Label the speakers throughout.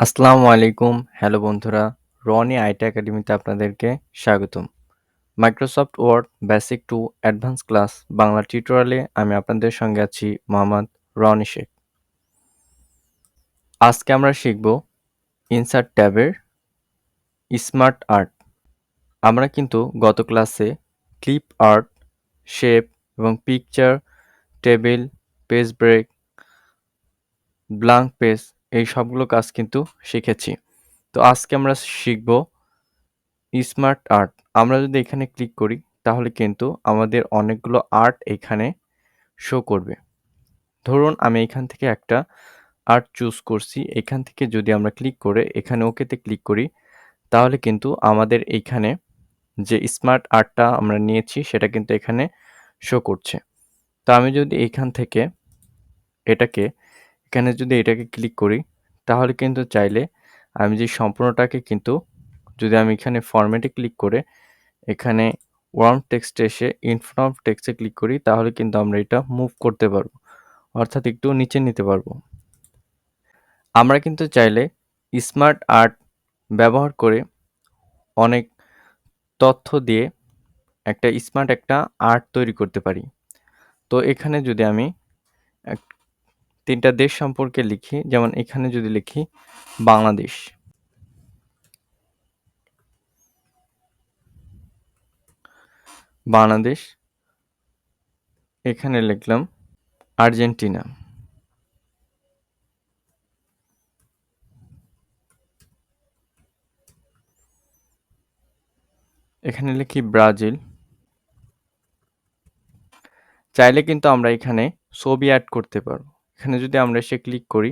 Speaker 1: আসসালামু আলাইকুম। হ্যালো বন্ধুরা, রনি আইটি একাডেমিতে আপনাদেরকে স্বাগতম। Microsoft word basic to advance class Bangla টিউটোরিয়ালে আমি আপনাদের সঙ্গে আছি মোহাম্মদ রনি শেখ। আজকে আমরা শিখব ইনসার্ট ট্যাবের স্মার্ট আর্ট। আমরা কিন্তু গত ক্লাসে ক্লিপ আর্ট, শেপ এবং picture, table, page break, blank page এই সবগুলো কাজ কিন্তু শিখেছি। তো আজকে আমরা শিখব স্মার্ট আর্ট। আমরা যদি এখানে ক্লিক করি, তাহলে কিন্তু আমাদের অনেকগুলো আর্ট এখানে শো করবে। ধরুন, আমি এখান থেকে একটা আর্ট চুজ করছি। এখান থেকে যদি আমরা ক্লিক করে, এখানে ওকেতে ক্লিক করি, তাহলে কিন্তু আমাদের এইখানে যে স্মার্ট আর্টটা আমরা নিয়েছি, সেটা কিন্তু এখানে শো করছে। তো আমি যদি এখান থেকে এটাকে, এখানে যদি এটাকে ক্লিক করি তাহলে কিন্তু চাইলে আমি যে সম্পূর্ণটাকে কিন্তু যদি আমি এখানে ফরম্যাটে ক্লিক করে এখানে ওয়ার্ম টেক্সটে এসে ইনফর্ম টেক্সটে ক্লিক করি, তাহলে কিন্তু আমরা এটা মুভ করতে পারব। অর্থাৎ একটু নিচে নিতে পারব। আমরা কিন্তু চাইলে স্মার্ট আর্ট ব্যবহার করে অনেক তথ্য দিয়ে একটা স্মার্ট একটা আর্ট তৈরি করতে পারি। তো এখানে যদি আমি তিনটা দেশ সম্পর্কে লিখি, যেমন এখানে যদি লিখি, বাংলাদেশ। বাংলাদেশ, এখানে লিখলাম আর্জেন্টিনা। এখানে লিখি ব্রাজিল। চাইলে কিন্তু আমরা এখানে ছবি অ্যাড করতে পারব। এখানে যদি আমরা এসে ক্লিক করি,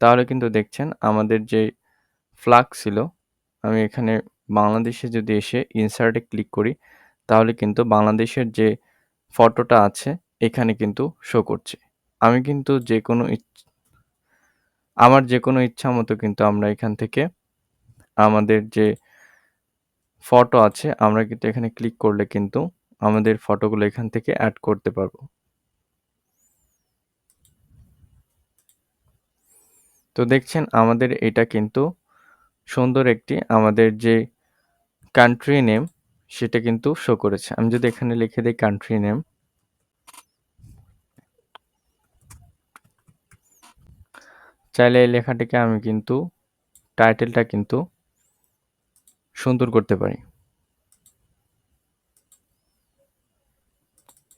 Speaker 1: তাহলে কিন্তু দেখছেন আমাদের যে ফ্লাগ ছিল, আমি এখানে বাংলাদেশে যদি এসে ইনসার্টে ক্লিক করি, তাহলে কিন্তু বাংলাদেশের যে ফটোটা আছে, এখানে কিন্তু শো করছে। আমি কিন্তু যে কোনো আমার যে কোনো ইচ্ছা মতো কিন্তু আমরা এখান থেকে আমাদের যে ফটো আছে, আমরা কিন্তু এখানে ক্লিক করলে কিন্তু আমাদের ফটোগুলো এখান থেকে অ্যাড করতে পারব। তো দেখছেন আমাদের এটা কিন্তু সুন্দর একটি আমাদের যে কান্ট্রি নেম সেটা কিন্তু শো করেছে। আমি যদি এখানে লিখে দিই কান্ট্রি নেম চাইলে এই লেখাটিকে আমি কিন্তু টাইটেলটা কিন্তু সুন্দর করতে পারি।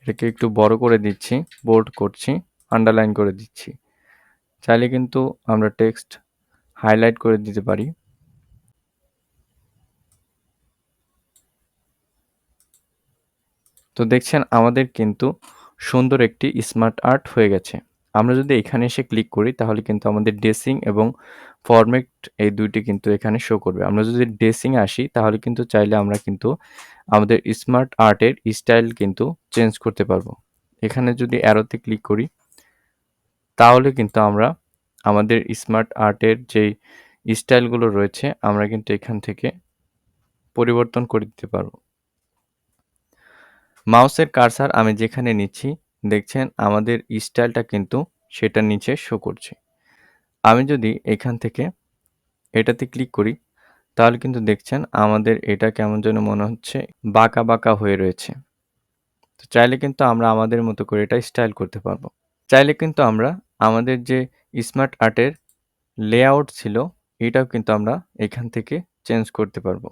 Speaker 1: এটাকে একটু বড় করে দিচ্ছি বোল্ড করছি আন্ডারলাইন করে দিচ্ছি। চাইলে কিন্তু আমরা টেক্সট হাইলাইট করে দিতে পারি। তো দেখছেন আমাদের কিন্তু সুন্দর একটি স্মার্ট আর্ট হয়ে গেছে। আমরা যদি এখানে এসে ক্লিক করি, তাহলে কিন্তু আমাদের ড্রেসিং এবং ফরম্যাট এই দুইটি কিন্তু এখানে শো করবে। আমরা যদি ড্রেসিং আসি, তাহলে কিন্তু চাইলে আমরা কিন্তু আমাদের স্মার্ট আর্টের স্টাইল কিন্তু চেঞ্জ করতে পারব। এখানে যদি অ্যারোতে ক্লিক করি তাহলে কিন্তু আমরা আমাদের স্মার্ট আর্টের যেই স্টাইলগুলো রয়েছে, আমরা কিন্তু এখান থেকে পরিবর্তন করে দিতে পারব। মাউসের কারসার আমি যেখানে নিচ্ছি, দেখছেন আমাদের স্টাইলটা কিন্তু সেটার নিচে শো করছে। আমি যদি এখান থেকে এটাতে ক্লিক করি, তাহলে কিন্তু দেখছেন আমাদের এটা কেমন যেন মনে হচ্ছে বাঁকা বাঁকা হয়ে রয়েছে। তো চাইলে কিন্তু আমরা আমাদের মতো করে এটা স্টাইল করতে পারব। চাইলে কিন্তু আমরা আমাদের যে স্মার্ট আর্টের লেআউট ছিল, এটাও কিন্তু আমরা এখান থেকে চেঞ্জ করতে পারব।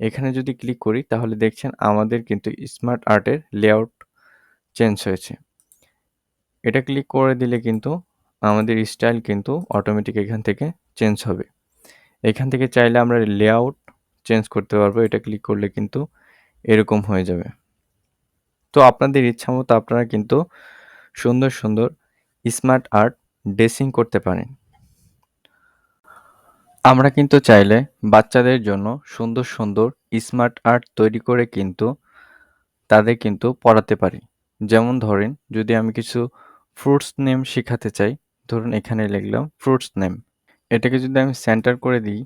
Speaker 1: এখানে যদি ক্লিক করি, তাহলে দেখছেন আমাদের কিন্তু স্মার্ট আর্টের লেআউট চেঞ্জ হয়েছে। এটা ক্লিক করে দিলে কিন্তু আমাদের স্টাইল কিন্তু অটোমেটিক এখান থেকে চেঞ্জ হবে। এখান থেকে চাইলে আমরা লেআউট চেঞ্জ করতে পারব, এটা ক্লিক করলে কিন্তু এরকম হয়ে যাবে। তো আপনাদের ইচ্ছা মতো আপনারা কিন্তু সুন্দর সুন্দর স্মার্ট আর্ট ড্রেসিং করতে পারেন আমরা কিন্তু চাইলে বাচ্চাদের জন্য সুন্দর সুন্দর স্মার্ট আর্ট তৈরি করে কিন্তু তাদের কিন্তু পড়াতে পারি। যেমন ধরেন, যদি আমি কিছু ফ্রুটস নেম শেখাতে চাই, ধরুন এখানে লিখলাম ফ্রুটস নেম এটাকে যদি আমি সেন্টার করে দিই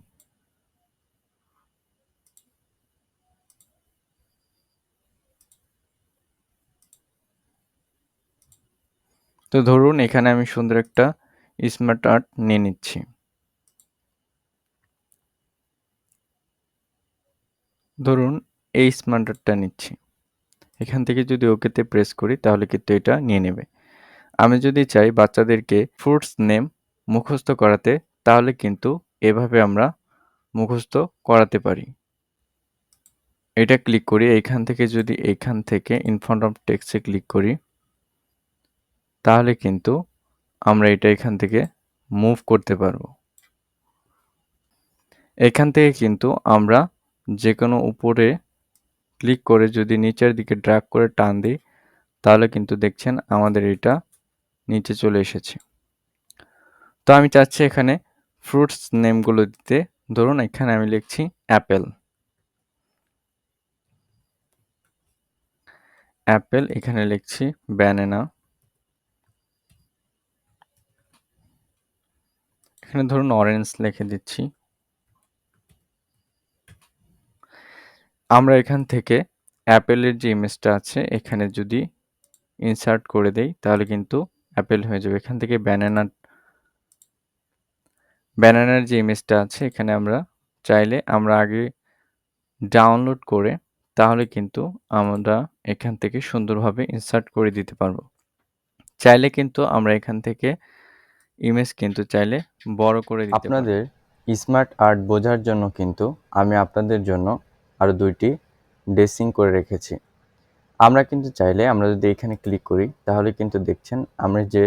Speaker 1: তো ধরুন এখানে আমি সুন্দর একটা স্মার্ট আর্ট নিয়ে নিচ্ছি। ধরুন এই স্মার্ট আর্টটা নিচ্ছি। এখান থেকে যদি ওকেতে প্রেস করি তাহলে কিন্তু এটা নিয়ে নেবে। আমি যদি চাই বাচ্চাদেরকে ফ্রুটস নেম মুখস্থ করাতে, তাহলে কিন্তু এভাবে আমরা মুখস্থ করাতে পারি। এটা ক্লিক করি এইখান থেকে যদি এইখান থেকে ইনফর্ম টেক্সে ক্লিক করি তাহলে কিন্তু আমরা এটা এখান থেকে মুভ করতে পারব। এখান থেকে কিন্তু আমরা যে কোনো উপরে ক্লিক করে যদি নিচের দিকে ড্র্যাগ করে টান দিই, তাহলে কিন্তু দেখছেন আমাদের এটা নিচে চলে এসেছে। তো আমি চাচ্ছি এখানে ফ্রুটস নেমগুলো দিতে। ধরুন এখানে আমি লিখছি অ্যাপেল অ্যাপেল এখানে লিখছি ব্যানানা এখানে ধরুন অরেঞ্জ লিখে দিচ্ছি। আমরা এখান থেকে অ্যাপেলের যে ইমেজটা আছে, এখানে যদি ইনসার্ট করে দেই, তাহলে কিন্তু অ্যাপেল হয়ে যাবে। এখান থেকে ব্যানানা ব্যানানার যে ইমেজটা আছে, এখানে আমরা চাইলে আমরা আগে ডাউনলোড করে, তাহলে কিন্তু আমরা এখান থেকে সুন্দরভাবে ইনসার্ট করে দিতে পারব। চাইলে কিন্তু আমরা এখান থেকে ইমেজ কিন্তু চাইলে বড় করে দিতে
Speaker 2: আপনাদের স্মার্ট আর্ট বোঝার জন্য কিন্তু আমি আপনাদের জন্য আরও দুইটি ড্রেসিং করে রেখেছি। আমরা কিন্তু চাইলে আমরা যদি এখানে ক্লিক করি, তাহলে কিন্তু দেখছেন আমরা যে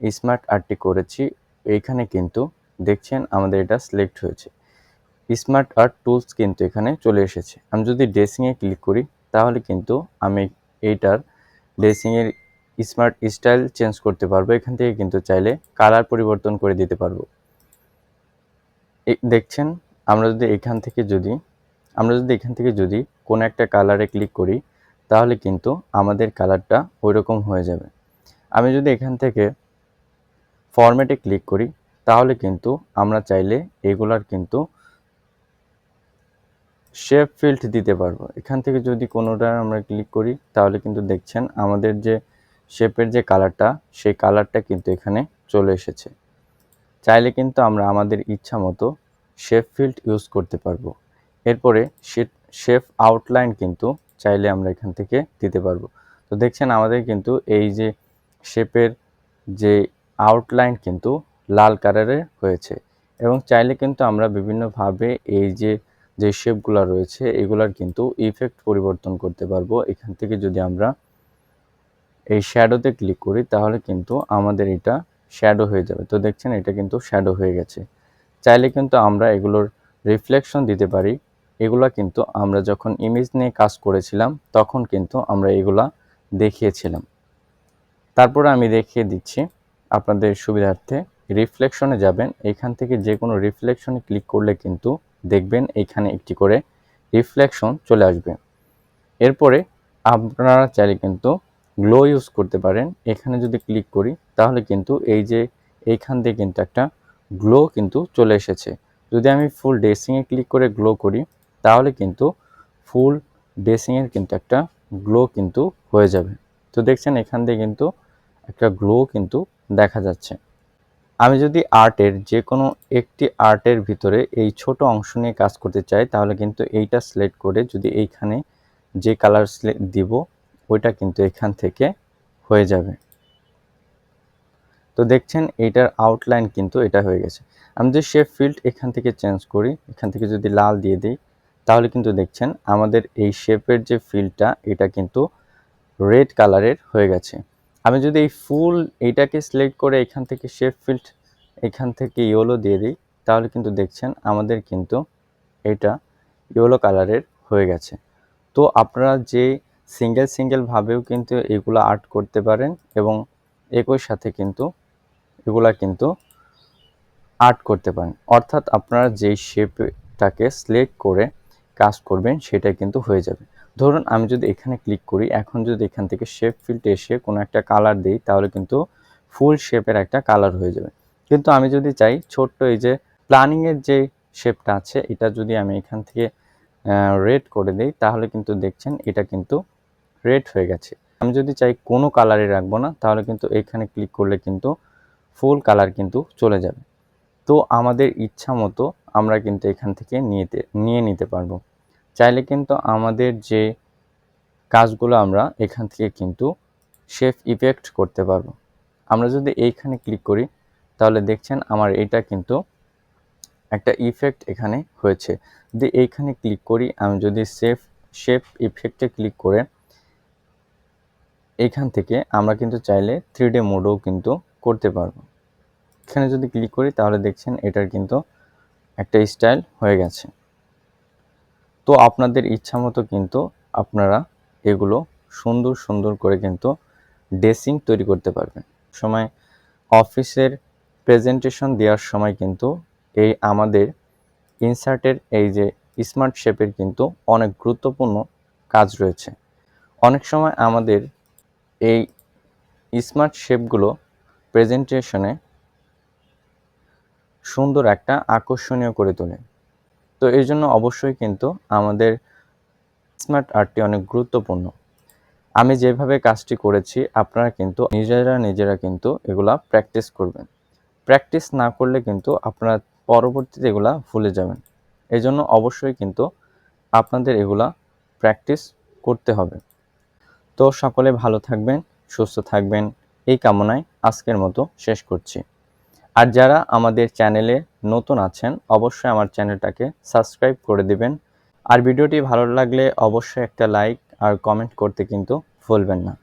Speaker 2: স্মার্ট আর্টটি করেছি এইখানে কিন্তু দেখছেন আমাদের এটা সিলেক্ট হয়েছে। স্মার্ট আর্ট টুলস কিন্তু এখানে চলে এসেছে। আমি যদি ড্রেসিংয়ে ক্লিক করি, তাহলে কিন্তু আমি এইটার ড্রেসিংয়ের স্মার্ট স্টাইল চেঞ্জ করতে পারব। এখান থেকে কিন্তু চাইলে কালার পরিবর্তন করে দিতে পারব। দেখছেন? আমরা যদি এখান থেকে যদি, আমরা যদি এখান থেকে যদি কোনো একটা কালারে ক্লিক করি, তাহলে কিন্তু আমাদের কালারটা ওই রকম হয়ে যাবে। আমি যদি এখান থেকে ফরম্যাটে ক্লিক করি, তাহলে কিন্তু আমরা চাইলে এগুলার কিন্তু শেপ ফিল্ড দিতে পারব। এখান থেকে যদি কোনোটা আমরা ক্লিক করি, তাহলে কিন্তু দেখছেন আমাদের যে শেপের যে কালারটা, সেই কালারটা কিন্তু এখানে চলে এসেছে। চাইলে কিন্তু আমরা আমাদের ইচ্ছা মতো শেপ ফিল্ড ইউজ করতে পারব। এরপরে শেপ আউটলাইন কিন্তু চাইলে আমরা এখান থেকে দিতে পারব। তো দেখছেন আমাদের কিন্তু এই যে শেপের যে আউটলাইন কিন্তু লাল কালারের হয়েছে। এবং চাইলে কিন্তু আমরা বিভিন্নভাবে এই যে যে শেপগুলো রয়েছে, এগুলার কিন্তু ইফেক্ট পরিবর্তন করতে পারব। এখান থেকে যদি আমরা এই শ্যাডোতে ক্লিক করি, তাহলে কিন্তু আমাদের এটা শ্যাডো হয়ে যাবে। তো দেখছেন, এটা কিন্তু শ্যাডো হয়ে গেছে। চাইলে কিন্তু আমরা এগুলোর রিফ্লেকশন দিতে পারি। এগুলা কিন্তু আমরা যখন ইমেজ নিয়ে কাজ করেছিলাম, তখন কিন্তু আমরা এগুলা দেখিয়েছিলাম। তারপরে আমি দেখিয়ে দিচ্ছি, আপনাদের সুবিধার্থে রিফ্লেকশনে যাবেন। এখান থেকে যে কোনো রিফ্লেকশনে ক্লিক করলে কিন্তু দেখবেন এখানে একটি করে রিফ্লেকশন চলে আসবে। এরপরে আপনারা চাইলে কিন্তু গ্লো ইউজ করতে পারেন, এখানে যদি ক্লিক করি, তাহলে কিন্তু এই যে এইখান দিয়ে কিন্তু একটা গ্লো কিন্তু চলে এসেছে। যদি আমি ফুল ড্রেসিংয়ে ক্লিক করে গ্লো করি, তাহলে কিন্তু ফুল ড্রেসিংয়ের কিন্তু একটা গ্লো কিন্তু হয়ে যাবে। তো দেখছেন এখান দিয়ে কিন্তু একটা গ্লো কিন্তু দেখা যাচ্ছে। আমি যদি আর্টের যে কোনো একটি আর্টের ভিতরে এই ছোট অংশ নিয়ে কাজ করতে চাই, তাহলে কিন্তু এইটা সিলেক্ট করে যদি এইখানে যে কালার দিব ওইটা কিন্তু এখান থেকে হয়ে যাবে। তো দেখছেন এইটার আউটলাইন কিন্তু এটা হয়ে গেছে। আমি যদি শেপ ফিল্ড এখান থেকে চেঞ্জ করি, এখান থেকে যদি লাল দিয়ে দিই, তাহলে কিন্তু দেখছেন আমাদের এই শেপের যে ফিল্ডটা এটা কিন্তু রেড কালারের হয়ে গেছে। আমি যদি এই ফুল এইটাকে সিলেক্ট করে এখান থেকে শেপ ফিল্ড এখান থেকে ইয়েলো দিয়ে দিই, তাহলে কিন্তু দেখছেন আমাদের কিন্তু এটা ইয়েলো কালারের হয়ে গেছে। তো আপনারা যে সিঙ্গেল সিঙ্গেলভাবেও কিন্তু এগুলো আর্ট করতে পারেন এবং একই সাথে কিন্তু এগুলা কিন্তু আর্ট করতে পারেন। অর্থাৎ আপনারা যেই শেপটাকে সিলেক্ট করে কাজ করবেন সেটা কিন্তু হয়ে যাবে। ধরুন আমি যদি এখানে ক্লিক করি, এখন যদি এখান থেকে শেপ ফিল্ড এসে কোনো একটা কালার দিই, তাহলে কিন্তু ফুল শেপের একটা কালার হয়ে যাবে। কিন্তু আমি যদি চাই ছোট্ট এই যে প্ল্যানিংয়ের যে শেপটা আছে, এটা যদি আমি এখান থেকে রেড করে দিই, তাহলে কিন্তু দেখছেন এটা কিন্তু রেড হয়ে গেছে। আমি যদি চাই কোনো কালারে রাখব না, তাহলে কিন্তু এখানে ক্লিক করলে কিন্তু ফুল কালার কিন্তু চলে যাবে। তো আমাদের ইচ্ছা মতো আমরা কিন্তু এখান থেকে নিতে নিয়ে নিতে পারব। চাইলে কিন্তু আমাদের যে কাজগুলো আমরা এখান থেকে কিন্তু শেফ ইফেক্ট করতে পারব। আমরা যদি এইখানে ক্লিক করি, তাহলে দেখছেন আমার এটা কিন্তু একটা ইফেক্ট এখানে হয়েছে। যদি এইখানে ক্লিক করি, আমি যদি সেফ শেপ ইফেক্টে ক্লিক করে এইখান থেকে আমরা কিন্তু চাইলে থ্রি ডে মোডও কিন্তু করতে পারব। এখানে যদি ক্লিক করি তাহলে দেখছেন এটার কিন্তু একটা স্টাইল হয়ে গেছে। তো আপনাদের ইচ্ছা মতো কিন্তু আপনারা এগুলো সুন্দর সুন্দর করে কিন্তু ড্রেসিং তৈরি করতে পারবেন। সময় অফিসের প্রেজেন্টেশন দেওয়ার সময় কিন্তু এই আমাদের ইনসার্টের এই যে স্মার্ট শেপের কিন্তু অনেক গুরুত্বপূর্ণ কাজ রয়েছে। অনেক সময় আমাদের এই স্মার্ট শেপগুলো প্রেজেন্টেশনে সুন্দর একটা আকর্ষণীয় করে তোলে। তো এই জন্য অবশ্যই কিন্তু আমাদের স্মার্ট আর্টটি অনেক গুরুত্বপূর্ণ। আমি যেভাবে কাজটি করেছি, আপনারা কিন্তু নিজেরা নিজেরা কিন্তু এগুলা প্র্যাকটিস করবেন। প্র্যাকটিস না করলে কিন্তু আপনারা পরবর্তীতে এগুলা ভুলে যাবেন। এজন্য অবশ্যই কিন্তু আপনাদের এগুলা প্র্যাকটিস করতে হবে। তো সকলে ভালো থাকবেন, সুস্থ থাকবেন। এই কামনায় আজকের মতো শেষ করছি। আর যারা আমাদের চ্যানেলে নতুন আছেন, অবশ্যই আমার চ্যানেলটাকে সাবস্ক্রাইব করে দিবেন। আর ভিডিওটি ভালো লাগলে অবশ্যই একটা লাইক আর কমেন্ট করতে কিন্তু ভুলবেন না।